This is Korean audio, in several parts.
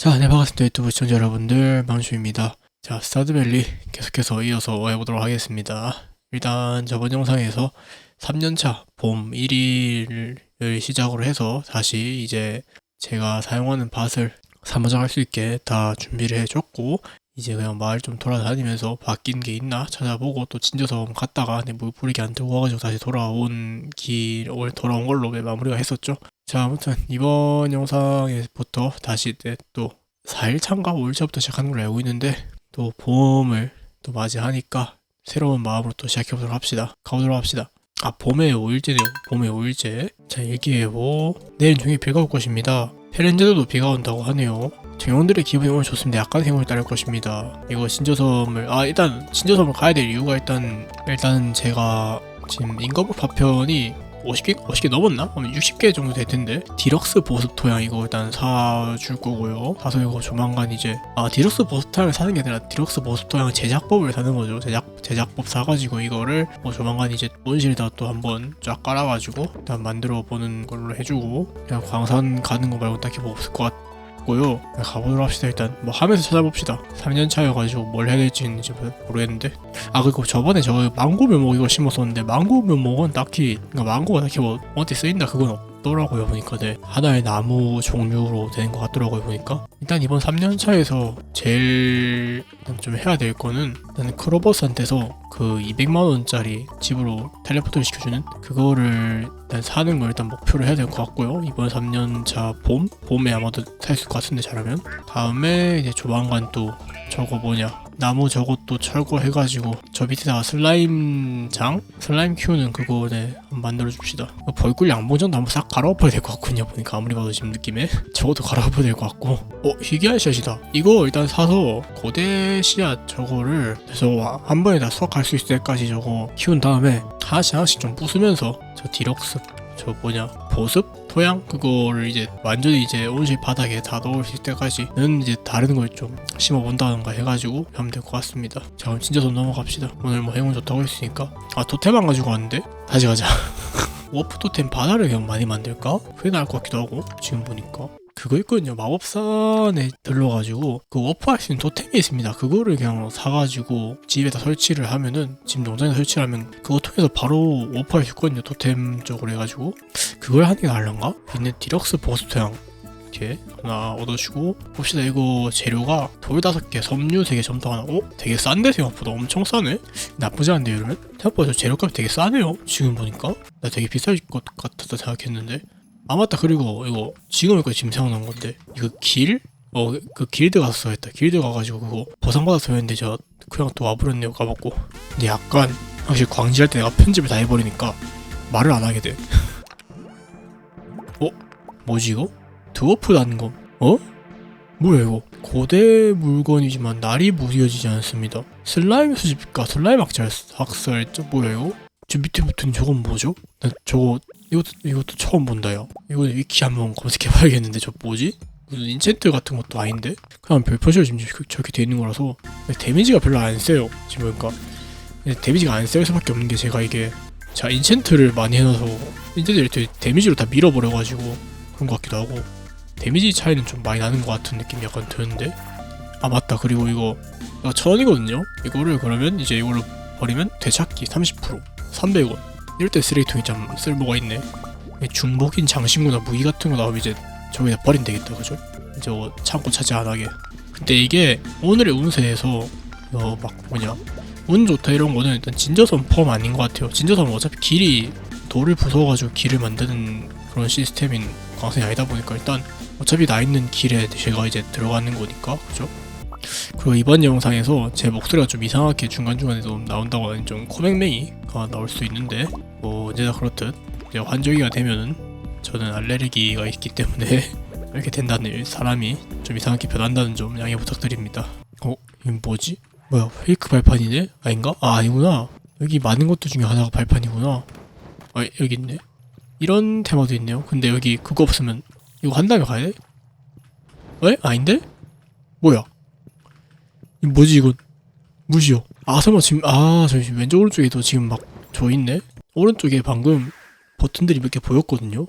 자, 네, 반갑습니다. 유튜브 시청자 여러분들, 망슈입니다. 자, 스타드밸리 계속해서 이어서 해보도록 하겠습니다. 일단 저번 영상에서 3년차 봄 1일을 시작으로 해서 다시 이제 제가 사용하는 밭을 사무장 할 수 있게 다 준비를 해줬고, 이제 그냥 마을 좀 돌아다니면서 바뀐 게 있나 찾아보고 또 진저섬 갔다가 내 물 뿌리기 안 들고 와가지고 다시 돌아온 길, 올 돌아온 걸로 마무리가 했었죠. 자, 아무튼 이번 영상에부터 다시 이제 또 4일차인가 5일차부터 시작하는 걸로 알고 있는데 또 봄을 또 맞이하니까 새로운 마음으로 또 시작해보도록 합시다. 가보도록 합시다. 아, 봄의 5일째네요. 봄의 5일째. 자, 일기예보. 내일 종일 비가 올 것입니다. 페렌제도도 비가 온다고 하네요. 정용들의 기분이 오늘 좋습니다. 약간 행운을 따를 것입니다. 이거 신저섬을 아 일단 신저섬을 가야 될 이유가 일단 일단 제가 지금 인거북 파편이 50개 50개 넘었나? 아마 60개 정도 될 텐데 디럭스 보습 토양 이거 일단 사줄 거고요. 사서 이거 조만간 이제 아 디럭스 보습 토양을 사는 게 아니라 디럭스 보습 토양 제작법을 사는 거죠. 제작 제작법 사가지고 이거를 뭐 조만간 이제 온실에다 또 한번 쫙 깔아가지고 일단 만들어 보는 걸로 해주고 그냥 광산 가는 거 말고 딱히 뭐 없을 것 같. 고요. 가보도록 합시다. 일단 뭐 하면서 찾아봅시다. 3년 차여가지고 뭘 해야 될지는 이제 모르겠는데. 아 그리고 저번에 저 망고 묘목 이거 심었었는데 망고 묘목은 딱히 그러니까 망고가 딱히 뭐 어디 쓰인다 그건 없 더라고요 보니까 네 하나의 나무 종류로 되는 것 같더라고요 보니까 일단 이번 3년 차에서 제일 좀 해야 될 거는 일단 크로버스한테서 그 200만 원짜리 집으로 텔레포트를 시켜주는 그거를 일단 사는 걸 일단 목표로 해야 될 것 같고요. 이번 3년 차 봄? 봄에 아마도 살 수 있을 것 같은데 잘하면 다음에 이제 조만간 또 저거 뭐냐 나무 저것도 철거해가지고 저 밑에다가 슬라임 장? 슬라임 키우는 그거 네 만들어줍시다. 벌꿀 양봉장도 한번 싹 갈아엎어야 될 것 같군요 보니까 아무리 봐도 지금 느낌에. 저것도 갈아엎어야 될 것 같고. 어 희귀한 씨앗이다. 이거 일단 사서 고대 씨앗 저거를 그래서 한 번에 다 수확할 수 있을 때까지 저거 키운 다음에 하나씩 하나씩 좀 부수면서 저 디럭스 저 뭐냐 보습 토양 그거를 이제 완전히 이제 온실 바닥에 다 넣을 때까지는 이제 다른 걸 좀 심어 본다던가 해가지고 하면 될 것 같습니다. 자 그럼 진짜 좀 넘어갑시다. 오늘 뭐 행운 좋다고 했으니까 아 토템 안 가지고 왔는데 다시 가자. 워프 토템 바다를 그냥 많이 만들까? 그게 나을 것 같기도 하고 지금 보니까 그거 있거든요. 마법산에 들러가지고 그 워프할 수 있는 토템이 있습니다. 그거를 그냥 사가지고 집에다 설치를 하면은 집 농장에 설치를 하면 그거 통해서 바로 워프할 수 있거든요. 토템 쪽으로 해가지고 그걸 하는 게 나을란가? 있는 디럭스 보스 토양 이렇게 하나 얻어주고 봅시다 이거 재료가 돌 다섯 개 섬유 세개 점토 하나 어? 되게 싼데 생각보다 엄청 싸네? 나쁘지 않은데 이러면? 생각보다 저 재료값이 되게 싸네요 지금 보니까 나 되게 비쌀 것 같았다 생각했는데 아 맞다 그리고 이거 지금 이거 지금 생각난 건데 이거 길? 어 그 길드 가서 써야겠다 길드 가가지고 그거 보상받아서 했는데 저 그냥 또 와버렸네요 까먹고 근데 약간 확실히 광질할 때 내가 편집을 다 해버리니까 말을 안 하게 돼 어? 뭐지 이거? 드워프 단검 어? 뭐야 이거 고대 물건이지만 날이 무뎌지지 않습니다 슬라임 수집가 슬라임 학살 학살 저 뭐야 이거? 저 밑에 붙은 저건 뭐죠? 나 저거 이것도 이것도 처음 본다 야 이거 위키 한번 검색해봐야겠는데 저 뭐지? 무슨 인챈트 같은 것도 아닌데? 그냥 별 표시가 지금 저렇게 돼 있는 거라서. 데미지가 별로 안 세요 지금 근데 데미지가 안셀 수밖에 없는 게 제가 이게 자 인챈트를 많이 해놔서 인챈트를 이렇게 데미지로 다 밀어버려가지고 그런 것 같기도 하고. 데미지 차이는 좀 많이 나는 것 같은 느낌이 약간 드는데? 아 맞다. 그리고 이거 이거 천 원이거든요? 이거를 그러면 이제 이걸로 버리면 되찾기 30% 300원 이럴 때 쓰레기통이 참 쓸모가 있네 중복인 장신구나 무기 같은 거 나오면 이제 저기다 버리면 되겠다 그죠? 저 창고 차지 안 하게 근데 이게 오늘의 운세에서 어 막 뭐냐 운 좋다 이런 거는 일단 진저섬 펌 아닌 것 같아요 진저섬은 어차피 길이 돌을 부숴가지고 길을 만드는 그런 시스템인 광선이 아니다 보니까 일단 어차피 나 있는 길에 제가 이제 들어가는 거니까 그죠? 그리고 이번 영상에서 제 목소리가 좀 이상하게 중간중간에 좀 나온다고 하는 좀 코맹맹이가 나올 수 있는데 뭐 언제나 그렇듯 이제 환절기가 되면은 저는 알레르기가 있기 때문에 이렇게 된다는 사람이 좀 이상하게 변한다는 점 양해 부탁드립니다. 어? 이건 뭐지? 뭐야 페이크 발판이네? 아닌가? 아 아니구나 여기 많은 것들 중에 하나가 발판이구나 아 여기 있네 이런 테마도 있네요 근데 여기 그거 없으면 이거 한 다음에 가야 돼? 에? 아닌데? 뭐야 이 뭐지 이건 무시요? 아 설마 지금 아 잠시 왼쪽 오른쪽에도 지금 막 저 있네? 오른쪽에 방금 버튼들이 몇 개 보였거든요?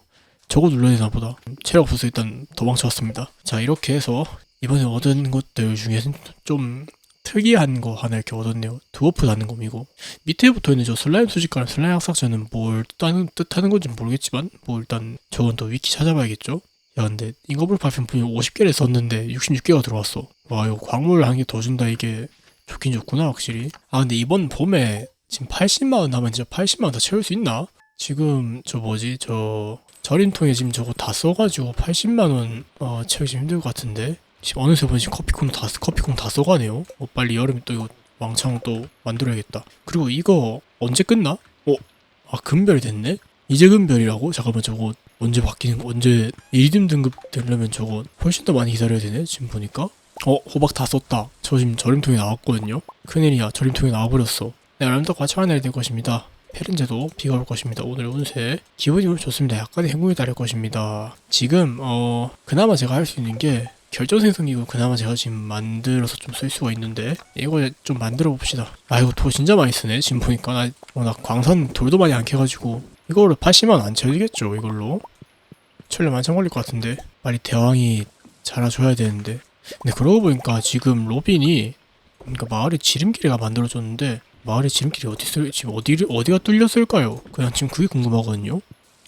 저거 눌러야 되나 보다. 체력 없어서 일단 도망쳐왔습니다. 자 이렇게 해서 이번에 얻은 것들 중에서 좀 특이한 거 하나 이렇게 얻었네요. 드워프 나는 검이고. 밑에 붙어 있는 저 슬라임 수집가는 슬라임 학삭자는 뭘 뜻하는, 뜻하는 건지 모르겠지만 뭐 일단 저건 또 위키 찾아봐야겠죠? 야 근데 인거블 파편 분명 50개를 썼는데 66개가 들어왔어. 와 이거 광물 한 개 더 준다 이게 좋긴 좋구나 확실히. 아 근데 이번 봄에 지금 80만 원 남은 진짜 80만 원 다 채울 수 있나? 지금 저 뭐지 저 절임통에 지금 저거 다 써가지고 80만 원 어, 채우기 좀 힘들 것 같은데 지금 어느새 보니 커피콩 다 쓰- 커피콩 다 써가네요. 어, 빨리 여름에 또 이거 왕창 또 만들어야겠다. 그리고 이거 언제 끝나? 어? 아 금별 됐네? 이제 금별이라고? 잠깐만 저거 언제 바뀌는 거 언제 이름 등급 되려면 저거 훨씬 더 많이 기다려야 되네 지금 보니까. 어 호박 다 썼다. 저 지금 절임통에 나왔거든요. 큰일이야. 절임통에 나와버렸어. 네 같이 만나야 될 것입니다. 페렌제도 비가 올 것입니다. 오늘 운세. 기분이 오늘 좋습니다. 약간의 행운이 따를 것입니다. 지금 어 그나마 제가 할 수 있는 게 결정 생성기구 그나마 제가 지금 만들어서 좀 쓸 수가 있는데 이거 좀 만들어 봅시다. 아 이거 돌 진짜 많이 쓰네. 지금 보니까. 나, 어, 나 광산 돌도 많이 안 캐가지고 이거를 80만 안 채우겠죠 이걸로 철려 만참 걸릴 것 같은데 빨리 대왕이 자라줘야 되는데 근데 그러고 보니까 지금 로빈이 그러니까 마을에 지름길이가 만들어졌는데 마을에 지름길이 어디 있을 지금 어디 어디가 뚫렸을까요? 그냥 지금 그게 궁금하거든요.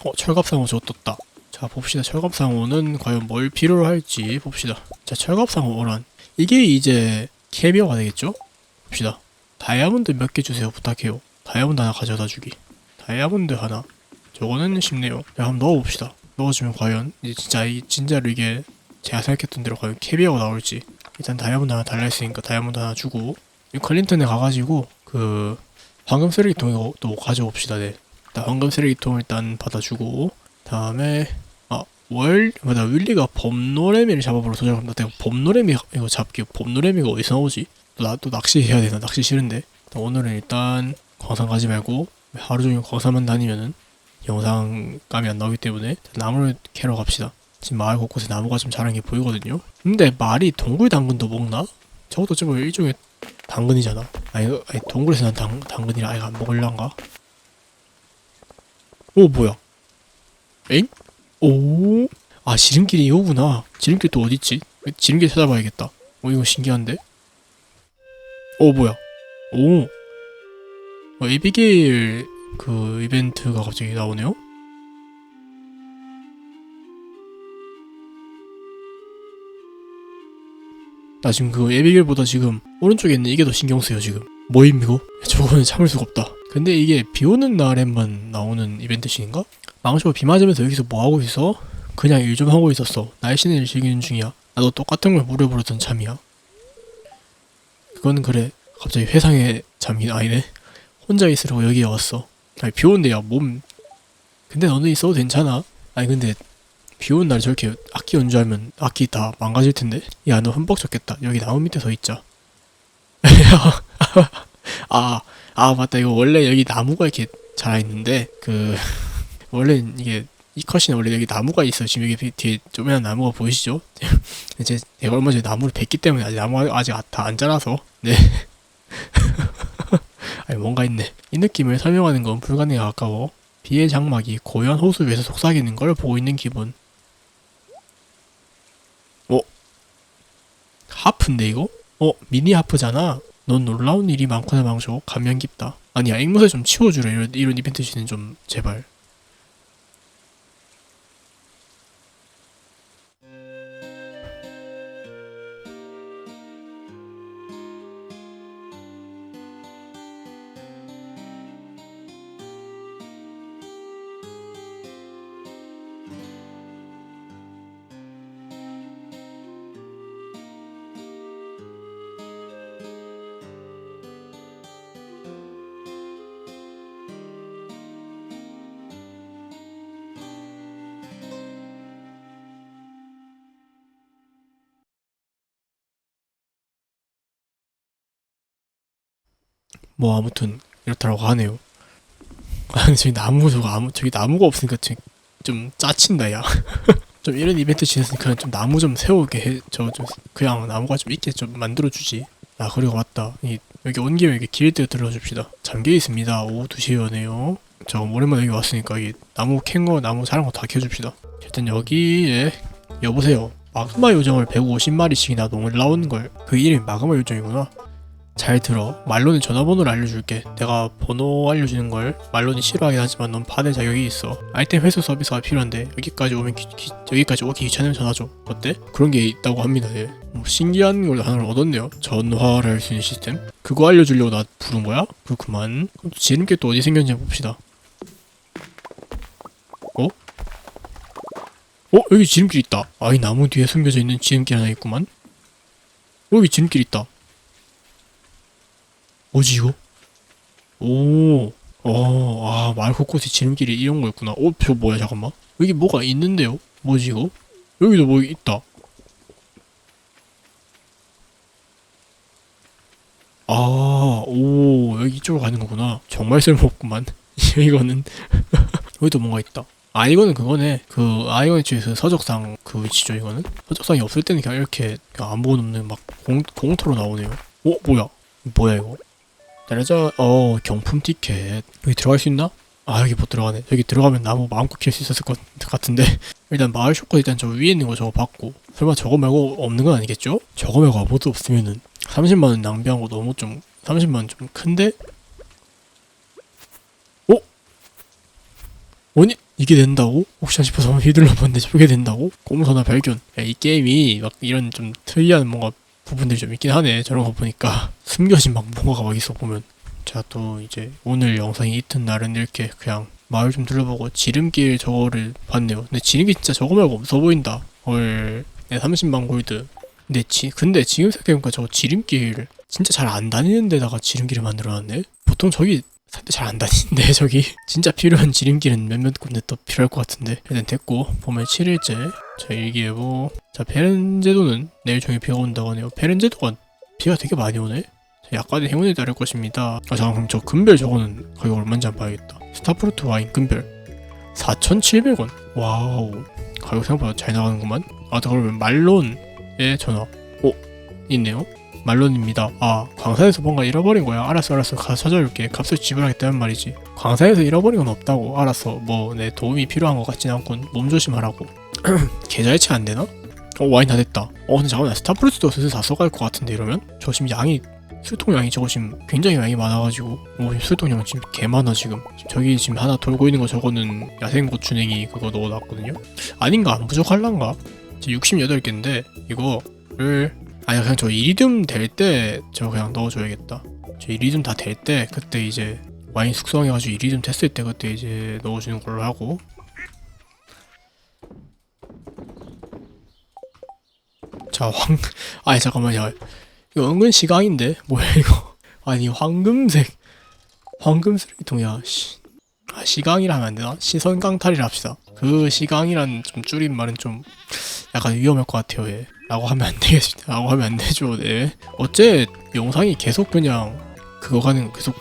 어 철갑상어 저 떴다. 자 봅시다 철갑상어는 과연 뭘 필요로 할지 봅시다. 자 철갑상어란 이게 이제 캐비어가 되겠죠? 봅시다. 다이아몬드 몇 개 주세요 부탁해요. 다이아몬드 하나 가져다 주기. 다이아몬드 하나. 저거는 쉽네요. 자 한번 넣어봅시다. 넣어주면 과연 이제 진짜 이 진짜로 이게 제가 생각했던 대로 과연 캐비어가 나올지. 일단 다이아몬드 하나 달라 했으니까 다이아몬드 하나 주고. 이 클린턴에 가가지고 그 황금 쓰레기통 또 가져옵시다 네. 일단 황금 쓰레기통 일단 받아주고. 다음에 아월 맞아 윌리가 범노래미를 잡아보러 도전한다. 내가 범노래미 이거 잡기 범노래미가 어디서 나오지? 또 나 또 낚시해야 되나? 낚시 싫은데. 오늘은 일단 광산 가지 말고 하루 종일 광산만 다니면은 영상감이 안 나오기 때문에 나무를 캐러 갑시다. 지금 마을 곳곳에 나무가 좀 자란 게 보이거든요. 근데 말이 동굴 당근도 먹나? 저것도 좀 일종의 당근이잖아. 아니, 아니 동굴에서 난 당, 당근이라 아이가 안 먹을란가? 오 뭐야? 엥? 오? 아 지름길이 이거구나. 지름길 또 어딨지? 지름길 찾아봐야겠다. 어 이거 신기한데? 오 뭐야? 오. 어, 에비게일 그 이벤트가 갑자기 나오네요. 나 지금 그 에비게일보다 지금 오른쪽에 있는 이게 더 신경 쓰여 지금. 뭐임 이거? 저거는 참을 수가 없다. 근데 이게 비 오는 날에만 나오는 이벤트신가? 망쇼 비 맞으면서 여기서 뭐 하고 있어? 그냥 일 좀 하고 있었어. 날씨는 일 즐기는 중이야. 나도 똑같은 걸 물어보려던 참이야. 그거는 그래. 갑자기 회상의 잠이 아니네. 혼자 있으라고 여기에 왔어. 아니 비 오는데 야 몸. 근데 너는 있어도 괜찮아. 아니 근데 비 오는 날 저렇게 악기 연주하면 악기 다 망가질 텐데? 야 너 흠뻑 졌겠다. 여기 나무 밑에 서 있자. 아, 아 맞다. 이거 원래 여기 나무가 이렇게 자라있는데 그 원래 이게 이 컷이 원래 여기 나무가 있어. 지금 여기 뒤- 뒤에 조그만한 나무가 보이시죠? 이제 내가 얼마 전에 나무를 뱄기 때문에 아직 나무가 아직 다 안 자라서. 네 아니 뭔가 있네. 이 느낌을 설명하는 건 불가능에 가까워. 비의 장막이 고요한 호수 위에서 속삭이는 걸 보고 있는 기분. 어? 하프인데 이거? 어? 미니 하프잖아. 넌 놀라운 일이 많구나 망쇼. 감명 깊다. 아니야 앵무새 좀 치워주래. 이런, 이런 이벤트 시는 좀 제발. 뭐 아무튼 이렇다라고 하네요. 아 저기 나무 저거 아무 저기 나무가 없으니까 좀, 좀 짜친다 야. 좀 이런 이벤트 지냈으니까 좀 나무 좀 세우게 해. 저 좀 그냥 나무가 좀 있게 좀 만들어 주지. 아 그리고 맞다. 이 여기 온 김에 여기 길드 들어줍시다. 잠겨 있습니다. 오후 2시여네요. 저 오랜만에 여기 왔으니까 이 나무 캔거 나무 자란 거다 켜줍시다. 일단 여기에 여보세요. 마그마 요정을 150마리씩이나 농을 나오는 걸 그 이름이 마그마 요정이구나 잘 들어. 말론의 전화번호를 알려줄게. 내가 번호 알려주는 걸 말론이 싫어하긴 하지만 넌 받을 자격이 있어. 아이템 회수 서비스가 필요한데 여기까지 오면 기, 기- 여기까지 오기 귀찮으면 전화 줘. 어때? 그런 게 있다고 합니다. 예. 뭐 신기한 걸 하나를 얻었네요. 전화를 할 수 있는 시스템? 그거 알려주려고 나 부른 거야? 그렇구만. 그럼 또 지름길 또 어디 생겼는지 봅시다. 어? 어? 여기 지름길 있다. 아이 나무 뒤에 숨겨져 있는 지름길 하나 있구만. 여기 지름길 있다 뭐지 이거? 오, 어, 아, 말 곳곳에 지름길이 이런 거였구나. 어, 저 뭐야, 잠깐만. 여기 뭐가 있는데요? 뭐지 이거? 여기도 뭐 있다. 아, 오, 여기 이쪽으로 가는 거구나. 정말 쓸모없구만. 이거는. 여기도 뭔가 있다. 아, 이거는 그거네. 그, 아이언 측에서 서적상 그 위치죠, 이거는? 서적상이 없을 때는 그냥 이렇게 아무것도 없는 막 공, 공터로 나오네요. 어, 뭐야? 뭐야, 이거? 따라자 어 경품 티켓 여기 들어갈 수 있나? 아 여기 못 들어가네 여기 들어가면 나무 마음껏 킬 수 있었을 것 같은데 일단 마을 쇼크 일단 저 위에 있는 거 저거 받고 설마 저거 말고 없는 건 아니겠죠? 저거 말고 아무것도 없으면은 30만원 낭비한 거 너무 좀 30만원 좀 큰데? 어? 아니 이게 된다고? 혹시나 싶어서 한번 휘둘러 봤는데 저게 된다고? 고무선화 발견 야, 이 게임이 막 이런 좀 특이한 뭔가 부분들이 좀 있긴 하네. 저런 거 보니까. 숨겨진 막 뭔가가 막 있어 보면. 자또 이제 오늘 영상이 이튿날은 이렇게 그냥 마을 좀 둘러보고 지름길 저거를 봤네요. 근데 지름길 진짜 저거 말고 없어 보인다. 헐. 네, 30만 골드. 근데 지 근데 지금 생각해보니까 저거 지름길 진짜 잘 안 다니는 데다가 지름길을 만들어놨네? 보통 저기 사람들 잘안 다니는데 저기. 진짜 필요한 지름길은 몇몇 군데 또 필요할 것 같은데. 일단 됐고 보면 7일째. 자 일기예보. 자 베렌제도는 내일 종일 비가 온다고 하네요. 베렌제도가 비가 되게 많이 오네? 자, 약간의 행운에 따를 것입니다. 아 잠깐 그럼 저 금별 저거는 가격 얼마인지 한번 봐야겠다. 스타프루트 와인 금별. 4,700원. 와우. 가격 생각보다 잘 나가는구만. 아 그러면 말론의 전화. 어? 있네요 말론입니다. 아, 광산에서 뭔가 잃어버린 거야. 알았어, 알았어. 가서 찾아올게. 값을 지불하겠다는 말이지. 광산에서 잃어버린 건 없다고. 알았어. 뭐, 내 도움이 필요한 것 같진 않군. 몸 조심하라고. 계좌 이체 안 되나? 어, 와인 다 됐다. 어, 근데 잠깐만. 스타프루트도 슬슬 다 써갈 것 같은데, 이러면? 저 지금 양이, 술통 양이 저거 지금 굉장히 양이 많아가지고. 오, 술통 양 지금 개 많아, 지금. 지금 저기 지금 하나 돌고 있는 거 저거는 야생고추냉이 그거 넣어놨거든요? 아닌가? 안 부족할란가? 지금 68개인데, 이거를 아니 그냥 저 이리듐 될 때 저 그냥 넣어줘야겠다. 저 이리듐 다 될 때 그때 이제 와인 숙성해가지고 이리듐 됐을 때 그때 이제 넣어주는 걸로 하고. 자 황, 아니 잠깐만요. 이거 은근 시강인데 뭐야 이거? 아니 황금색, 황금 쓰레기통이야. 씨. 아 시강이라 하면 안 되나? 시선 강탈이라 합시다. 그 시강이란 좀 줄인 말은 좀 약간 위험할 것 같아요. 예. 라고 하면 안 되겠, 라고 하면 안 되죠. 네. 어째 영상이 계속 그냥 그거 가는 계속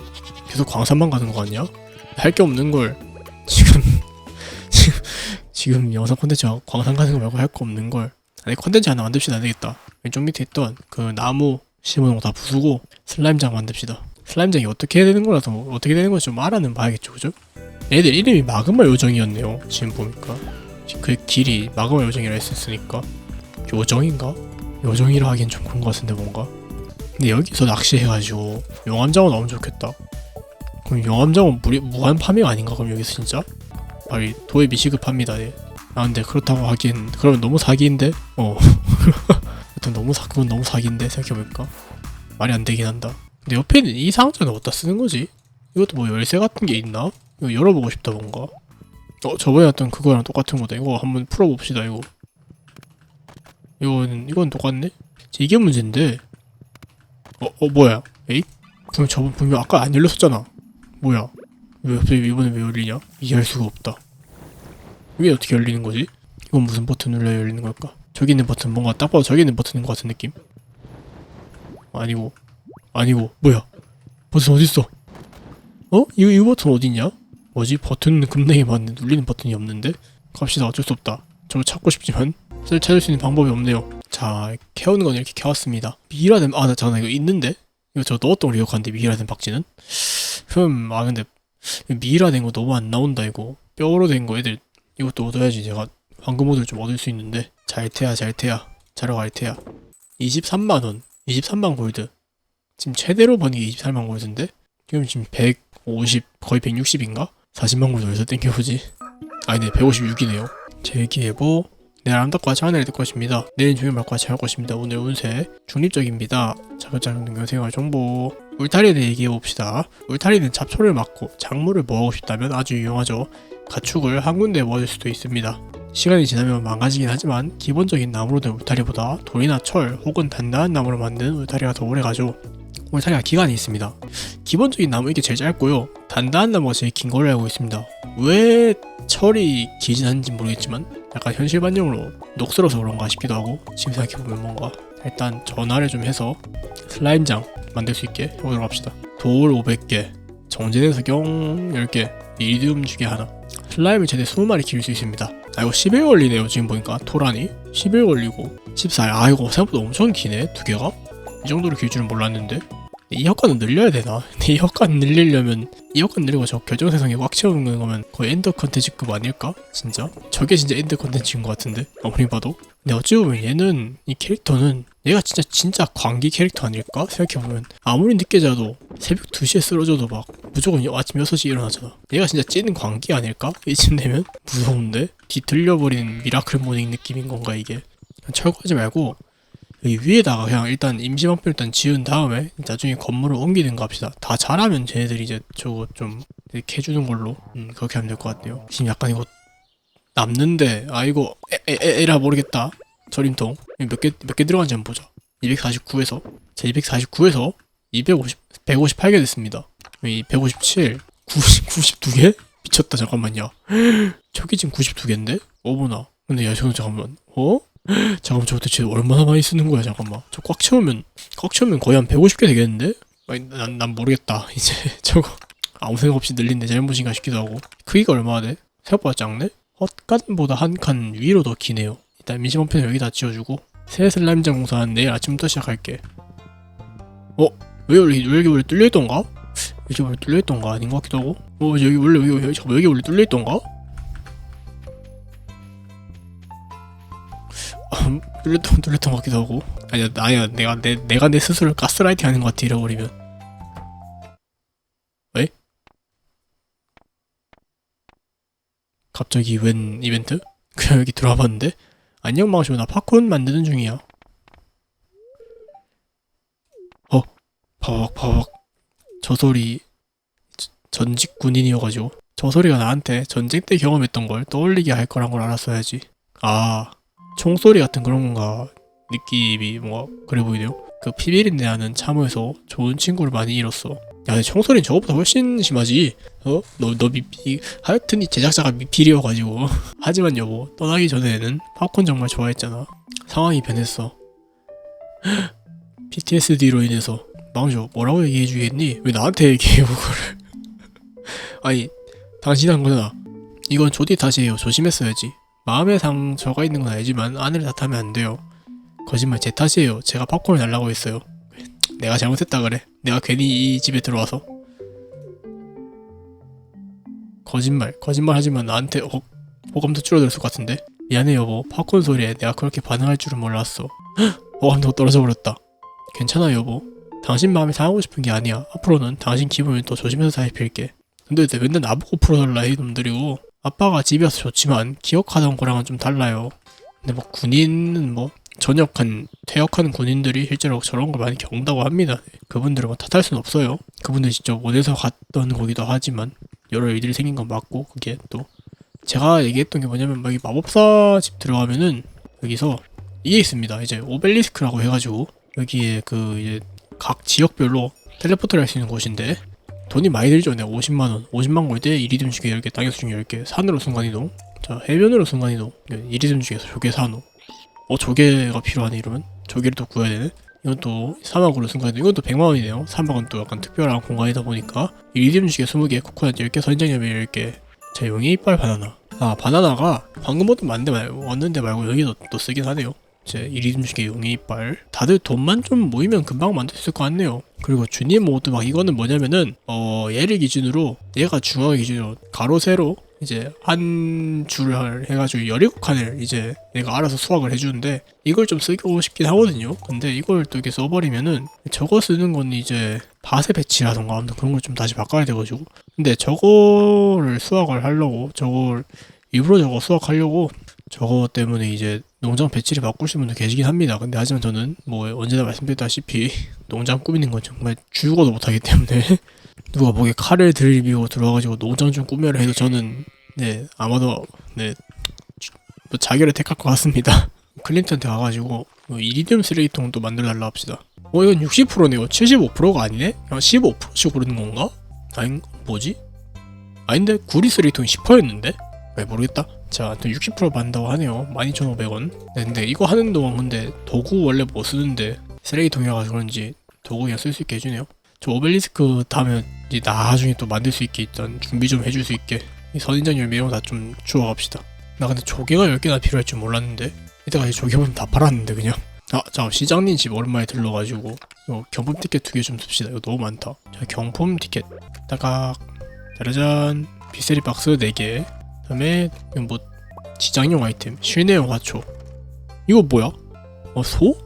계속 광산만 가는 거 같냐? 할 게 없는 걸 지금 지금 지금 영상 콘텐츠가 광산 가는 거 말고 할 거 없는 걸 아니 콘텐츠 하나 만듭시다 안 되겠다. 왼쪽 밑에 있던 그 나무 심어놓은 거다 부수고 슬라임장 만듭시다. 슬라임장이 어떻게 해야 되는 거라서 어떻게 되는 건지 좀 알아는 봐야겠죠, 그죠? 애들 이름이 마그마 요정이었네요. 지금 보니까 그 길이 마그마 요정이라 했었으니까. 요정인가? 요정이라 하기엔 좀 그런 것 같은데 뭔가 근데 여기서 낚시해가지고 용암장어 나오면 좋겠다 그럼 용암장어 무리, 무한 파밍 아닌가 그럼 여기서 진짜? 아이 도에 미시급합니다 예. 아 근데 그렇다고 하기엔 그러면 너무 사기인데? 어 여튼 너무 사 그건 너무 사기인데 생각해보니까 말이 안 되긴 한다 근데 옆에 있는 이 상자는 어디다 쓰는 거지? 이것도 뭐 열쇠 같은 게 있나? 이거 열어보고 싶다 뭔가 어 저번에 했던 그거랑 똑같은 거다 이거 한번 풀어봅시다 이거 이건 이건 똑같네. 이게 문제인데. 어, 어 뭐야? 에이? 분명 저번 분명 아까 안 열렸었잖아. 뭐야? 왜 갑자기 이번에 왜 열리냐? 이해할 수가 없다. 이게 어떻게 열리는 거지? 이건 무슨 버튼 눌러야 열리는 걸까? 저기 있는 버튼 뭔가 딱 봐도 저기 있는 버튼인 것 같은 느낌? 아니고 아니고 뭐야? 버튼 어디 있어? 어? 이, 이 버튼 어디냐? 뭐지? 버튼 금냉이 많은데 눌리는 버튼이 없는데? 갑시다 어쩔 수 없다. 저거 찾고 싶지만 쓸 찾을 수 있는 방법이 없네요. 자, 캐오는 건 이렇게 캐왔습니다. 미라덴 아, 나 잠깐 이거 있는데? 이거 저 넣었던 걸 기억하는데 미라덴 박쥐는? 흠, 아 근데 미라된 거 너무 안 나온다 이거. 뼈로 된 거 애들 이것도 얻어야지 제가 황금 모드를 좀 얻을 수 있는데 잘태야 잘태야 자러 갈태야 23만원 23만 골드 지금 최대로 버는 게 28만 골드인데 지금 지금 150 거의 160인가? 40만 골드 어디서 땡겨보지 아니 네 156이네요 제기예보 내일 같이 하늘이 될 것입니다. 내일은 조용말과 같이 할 것입니다. 오늘 운세 중립적입니다. 자격자격 능력생활 정보 울타리에 대해 얘기해봅시다. 울타리는 잡초를 막고 작물을 모으고 싶다면 아주 유용하죠. 가축을 한 군데에 모아줄 수도 있습니다. 시간이 지나면 망가지긴 하지만 기본적인 나무로 된 울타리보다 돌이나 철 혹은 단단한 나무로 만든 울타리가 더 오래가죠. 울타리가 기간이 있습니다. 기본적인 나무 이게 제일 짧고요. 단단한 나무가 제일 긴 걸로 알고 있습니다. 왜 철이 길진 않은지 모르겠지만 약간 현실 반영으로 녹슬어서 그런가 싶기도 하고 지금 생각해보면 뭔가 일단 전화를 좀 해서 슬라임장 만들 수 있게 해보도록 합시다. 돌 500개, 정제된 석영 10개, 이리디움 주개 하나 슬라임을 최대 20마리 키울 수 있습니다. 아 이거 10일 걸리네요 지금 보니까 토란이 10일 걸리고 14일 아 이거 생각보다 엄청 기네 두 개가 이 정도로 길 줄은 몰랐는데 이 효과는 늘려야 되나? 근데 이 효과는 늘리려면 이 효과 늘리고 저 결정 세상에 꽉 채우는 거면 거의 엔더 컨텐츠급 아닐까? 진짜? 저게 진짜 엔더 컨텐츠인 것 같은데 아무리 봐도 근데 어찌 보면 얘는 이 캐릭터는 얘가 진짜 진짜 광기 캐릭터 아닐까? 생각해보면 아무리 늦게 자도 새벽 2시에 쓰러져도 막 무조건 아침 6시에 일어나잖아 얘가 진짜 찌는 광기 아닐까? 이쯤 되면 무서운데? 뒤틀려버린 미라클 모닝 느낌인 건가 이게 철거하지 말고 여기 위에다가 그냥 일단 임시방편 일단 지은 다음에 나중에 건물을 옮기든가 합시다. 다 잘하면 쟤네들이 이제 저거 좀 이렇게 해주는 걸로 음, 그렇게 하면 될 것 같네요. 지금 약간 이거 남는데 아 이거 에, 에, 에, 에라 모르겠다. 절임통 몇 개 몇 개 들어간지 한번 보자. 249에서 제 249에서 250 158개 됐습니다. 이 157, 90 92개 미쳤다 잠깐만요. 저기 지금 92개인데 어머나. 근데 야 저거 잠깐만 어? 잠깐만 저 대체 얼마나 많이 쓰는 거야 잠깐만 저 꽉 채우면 꽉 채우면 거의 한 150개 되겠는데? 아니 난, 난 모르겠다 이제 저거 아무 생각 없이 늘린 내 잘못인가 싶기도 하고 크기가 얼마나 돼? 생각보다 작네? 헛간보다 한 칸 위로 더 기네요 일단 민심원편 여기다 지어주고 새 슬라임장 공사는 내일 아침부터 시작할게 어? 왜 원래 여기 원래 뚫려있던가? 여기 원래 뚫려있던가 아닌 것 같기도 하고 어 여기 원래 여기, 여기, 여기 원래 뚫려있던가? 뚫렸던 뚫렸던 것 같기도 하고. 아니야 아니야 내가 내 내가 내 스스로를 가스라이팅 하는 것 같아 잃어버리면. 왜? 갑자기 웬 이벤트? 그냥 여기 들어와 봤는데? 안녕 마우쇼 나 팝콘 만드는 중이야. 어 바박 바박. 저 소리 저- 전직 군인이어가지고. 저 소리가 나한테 전쟁 때 경험했던 걸 떠올리게 할 거란 걸 알았어야지. 아 총소리 같은 그런 건가 느낌이 뭔가 그래 보이네요. 그 피비린내 나는 참호에서 좋은 친구를 많이 잃었어. 야, 근데 총소리는 저것보다 훨씬 심하지. 어? 너, 너 미피, 하여튼 이 제작자가 미필이어가지고. 하지만 여보, 떠나기 전에는 팝콘 정말 좋아했잖아. 상황이 변했어. PTSD로 인해서. 망조, 뭐라고 얘기해주겠니? 왜 나한테 얘기해, 그거를. 아니, 당신 한 거잖아. 이건 조디 탓이에요. 조심했어야지. 마음의 상처가 있는 건 알지만 아내를 탓하면 안 돼요. 거짓말 제 탓이에요. 제가 팝콘을 달라고 했어요. 내가 잘못했다 그래. 내가 괜히 이 집에 들어와서. 거짓말. 거짓말 하지만 나한테 호, 호감도 줄어들었을 것 같은데. 미안해 여보. 팝콘 소리에 내가 그렇게 반응할 줄은 몰랐어. 호감도 떨어져 버렸다. 괜찮아 여보. 당신 마음에 상하고 싶은 게 아니야. 앞으로는 당신 기분을 더 조심해서 살필게. 근데 왜 맨날 나보고 풀어달라 이 놈들이고. 아빠가 집이어서 좋지만 기억하던 거랑은 좀 달라요. 근데 뭐 군인은 뭐 전역한 퇴역한 군인들이 실제로 저런 걸 많이 겪는다고 합니다. 그분들을 뭐 탓할 수는 없어요. 그분들 직접 원해서 갔던 거기도 하지만 여러 일들이 생긴 건 맞고 그게 또 제가 얘기했던 게 뭐냐면 여기 마법사 집 들어가면은 여기서 이게 있습니다. 이제 오벨리스크라고 해가지고 여기에 그 이제 각 지역별로 텔레포트를 할 수 있는 곳인데 돈이 많이 들죠. 네, 50만 원. 50만 골드에 이리듐 중에 10개, 땅에서 중에 10개, 산으로 순간이동. 자, 해변으로 순간이동. 네, 이리듐 중에서 조개 산호. 어, 조개가 필요하네 이러면 조개를 또 구해야 되네. 이건 또 사막으로 순간이동. 이건 또 100만 원이네요. 사막은 또 약간 특별한 공간이다 보니까 이리듐 중에 20개, 코코넛 10개, 선장염이 10개. 자, 용의 이빨 바나나. 아, 바나나가 방금 모드 만데 말고 왔는데 말고 여기도 또 쓰긴 하네요. 이제 이리듐 중에 용의 이빨. 다들 돈만 좀 모이면 금방 만들 수 있을 것 같네요. 그리고 주님 모드 막 이거는 뭐냐면은 어 얘를 기준으로 얘가 중앙 기준으로 가로 세로 이제 한 줄을 해가지고 17칸을 이제 내가 알아서 수확을 해주는데 이걸 좀 쓰고 싶긴 하거든요 근데 이걸 또 이렇게 써버리면은 저거 쓰는 건 이제 밭에 배치라던가 아무튼 그런 걸 좀 다시 바꿔야 돼가지고 근데 저거를 수확을 하려고 저걸 일부러 저거 수확하려고 저거 때문에 이제 농장 배치를 바꾸신 분도 계시긴 합니다 근데 하지만 저는 뭐 언제나 말씀드렸다시피 농장 꾸미는 건 정말 죽어도 못하기 때문에 누가 목에 칼을 들이밀고 들어와가지고 농장 좀 꾸며라 해도 저는 네 아마도 네 주- 뭐 자결을 택할 것 같습니다. 클린턴한테 가가지고 뭐 이리듐 쓰레기통도 만들어달라 합시다. 어 이건 60%네요. 75%가 아니네? 그냥 15%씩 오르는 건가? 아닌 뭐지? 아닌데 구리 쓰레기통이 10%였는데? 왜 모르겠다. 자, 아무튼 60% 받는다고 하네요. 12,500원. 네, 근데 이거 하는 동안 근데 도구 원래 못 쓰는데 쓰레기통이라서 그런지 도구 그냥 쓸 수 있게 해주네요. 저 오벨리스크 다음에 이제 나중에 또 만들 수 있게 일단 준비 좀 해줄 수 있게 이 선인장 열매 이런 거 다 좀 주워갑시다. 나 근데 조개가 10개나 필요할 줄 몰랐는데 이때까지 조개만 다 팔았는데 그냥. 아 잠깐 시장님 집 오랜만에 들러가지고 이거 경품 티켓 두 개 좀 씁시다. 이거 너무 많다. 자 경품 티켓. 따각. 짜라잔. 비세리 박스 4개 그다음에 뭐 지장용 아이템 실내용 화초 이거 뭐야? 어 소?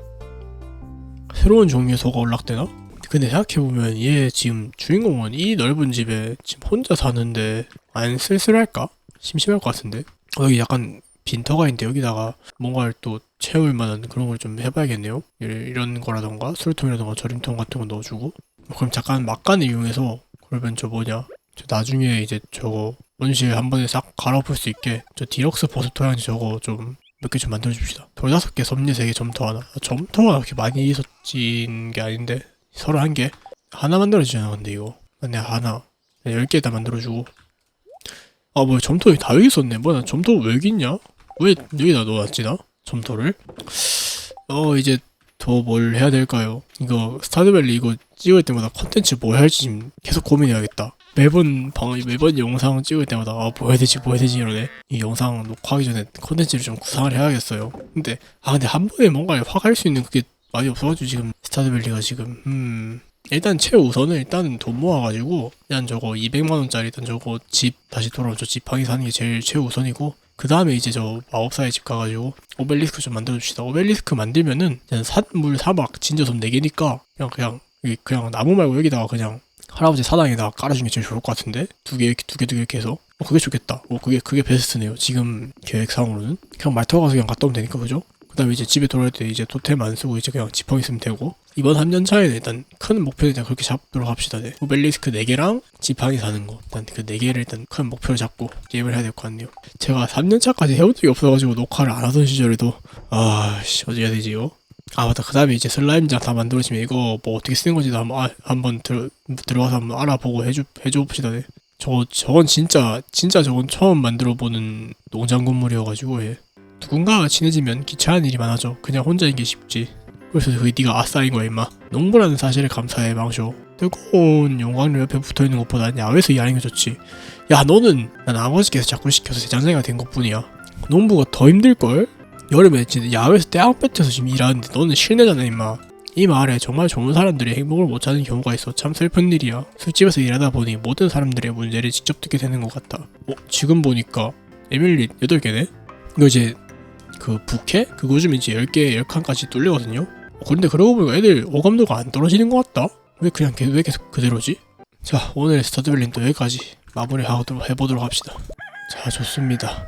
새로운 종류의 소가 올락되나? 근데 생각해보면 얘 지금 주인공은 이 넓은 집에 지금 혼자 사는데 안 쓸쓸할까? 심심할 것 같은데 어, 여기 약간 빈터가 있는데 여기다가 뭔가를 또 채울 만한 그런 걸 좀 해봐야겠네요 이- 이런 거라던가 술통이라던가 절임통 같은 거 넣어주고 그럼 잠깐 막간을 이용해서 그러면 저 뭐냐 저 나중에 이제 저거 원실 한 번에 싹 갈아엎을 수 있게 저 디럭스 버섯 토양지 저거 좀 몇 개 좀 만들어 줍시다. 돌 다섯 개 섭리 세개 점토 하나. 아, 점토가 그렇게 많이 있었진 게 아닌데 서로 한 개? 하나 만들어주잖아 근데 이거. 근데 하나. 열 개 다 만들어주고. 아 뭐야 점토 다 여기 있었네. 뭐야 나 점토 왜 여기 있냐? 왜 여기다 넣어놨지 나? 점토를? 어 이제 더 뭘 해야 될까요? 이거 스타드밸리 이거 찍을 때마다 컨텐츠 뭐 할지 지금 계속 고민해야겠다 매번 방 매번 영상 찍을 때마다 아 뭐 해야 되지 뭐 해야 되지 이러네. 이 영상 녹화하기 전에 컨텐츠를 좀 구상을 해야겠어요. 근데 아 근데 한 번에 뭔가를 확할 수 있는 그게 많이 없어가지고 지금 스타드밸리가 지금 음. 일단 최우선은 일단은 돈 모아가지고 일단 저거 200만 원짜리 일단 저거 집 다시 돌아온 저 지팡이 사는 게 제일 최우선이고 그 다음에 이제 저 마법사의 집 가가지고 오벨리스크 좀 만들어줍시다. 오벨리스크 만들면은 그냥 산물 사막 진저섬 4개니까 그냥 그냥 그냥 나무 말고 여기다가 그냥 할아버지 사당에다가 깔아주는 게 제일 좋을 것 같은데? 두 개 이렇게 두 개 두 개 이렇게 해서? 어 그게 좋겠다. 어 그게 그게 베스트네요. 지금 계획상으로는. 그냥 말 타고 가서 그냥 갔다 오면 되니까 그죠? 그 다음에 이제 집에 돌아올 때 이제 토템 안 쓰고 이제 그냥 지팡이 쓰면 되고. 이번 3년 차에는 일단 큰 목표는 일단 그렇게 잡도록 합시다. 네. 오벨리스크 4개랑 지팡이 사는 거. 일단 그 4개를 일단 큰 목표로 잡고 게임을 해야 될 것 같네요. 제가 3년 차까지 해본 적이 없어가지고 녹화를 안 하던 시절에도 아씨 어찌 해야 되지요? 아 맞다 그 다음에 이제 슬라임장 다 만들어지면 이거 뭐 어떻게 쓰는 건지도 한번 아, 한번 들, 들어가서 한번 알아보고 해줘 해줘 봅시다 네. 저 저건 진짜 진짜 저건 처음 만들어 보는 농장 건물이어가지고 예. 누군가가 친해지면 귀찮은 일이 많아져. 그냥 혼자인 게 쉽지. 그래서 그게 네가 아싸인 거야 임마. 농부라는 사실에 감사해 망쇼. 뜨거운 용광로 옆에 붙어있는 것보단 야외에서 일하는 게 좋지. 야 너는 난 아버지께서 자꾸 시켜서 대장장이가 된 것뿐이야. 농부가 더 힘들걸? 여름에 진짜 야외에서 뺏겨서 지금 일하는데 너는 실내잖아 임마. 이 마을에 정말 좋은 사람들이 행복을 못 찾는 경우가 있어 참 슬픈 일이야. 술집에서 일하다 보니 모든 사람들의 문제를 직접 듣게 되는 것 같아. 어 지금 보니까 에밀리 8개네? 이거 이제 그 부캐? 그거 좀 이제 10개, 10칸까지 뚫리거든요? 어, 근데 그러고 보니까 애들 오감도가 안 떨어지는 것 같다? 왜 그냥 계- 왜 계속 그대로지? 자, 오늘의 스타드밸리도 여기까지 마무리하도록 해보도록 합시다. 자, 좋습니다.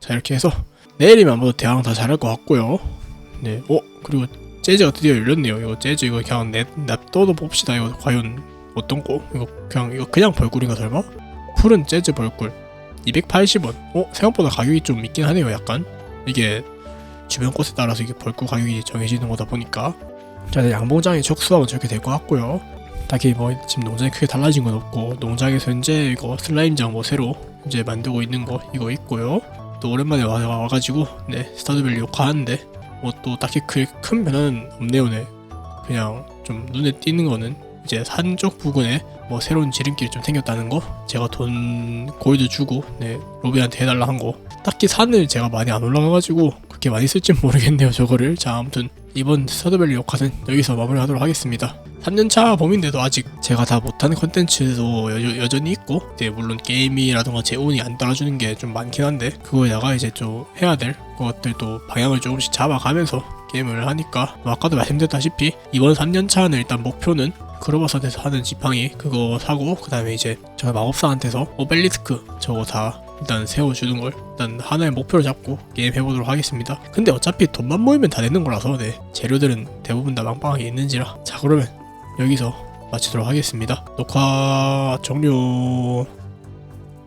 자, 이렇게 해서 내일이면 아마도 대항 다 잘할 것 같고요. 네, 어, 그리고 재즈가 드디어 열렸네요. 이거 재즈 이거 그냥 냅, 냅둬도 봅시다. 이거 과연 어떤 거? 이거 그냥, 이거 그냥 벌꿀인가 설마? 푸른 재즈 벌꿀. 280원. 어, 생각보다 가격이 좀 있긴 하네요, 약간. 이게 주변 곳에 따라서 이게 벌꿀 가격이 정해지는 거다 보니까 자 양봉장의 적수하면 저렇게 될 것 같고요 딱히 뭐 지금 농장이 크게 달라진 건 없고 농장에서 현재 이거 슬라임장 뭐 새로 이제 만들고 있는 거 이거 있고요 또 오랜만에 와, 와가지고 네 스타드밸리 녹화하는데 뭐 또 딱히 크, 큰 변화는 없네요 네. 그냥 좀 눈에 띄는 거는 이제 산쪽 부근에 뭐 새로운 지름길이 좀 생겼다는 거 제가 돈 골드 주고 네 로비한테 해달라 한 거. 딱히 산을 제가 많이 안 올라가가지고 그렇게 많이 쓸진 모르겠네요 저거를. 자 아무튼 이번 서드밸리 녹화는 여기서 마무리하도록 하겠습니다. 3년차 봄인데도 아직 제가 다 못하는 컨텐츠도 여, 여전히 있고 이제 물론 게임이라던가 제 운이 안 따라주는 게 좀 많긴 한데 그거에다가 이제 좀 해야 될 것들도 방향을 조금씩 잡아가면서 게임을 하니까 뭐 아까도 말씀드렸다시피 이번 3년차는 일단 목표는 크로버섯에서 하는 지팡이 그거 사고 그 다음에 이제 저 마법사한테서 오벨리스크 저거 다 일단 세워주는 걸 일단 하나의 목표를 잡고 게임 해보도록 하겠습니다. 근데 어차피 돈만 모이면 다 되는 거라서 네. 재료들은 대부분 다 망방하게 있는지라. 자 그러면 여기서 마치도록 하겠습니다. 녹화 종료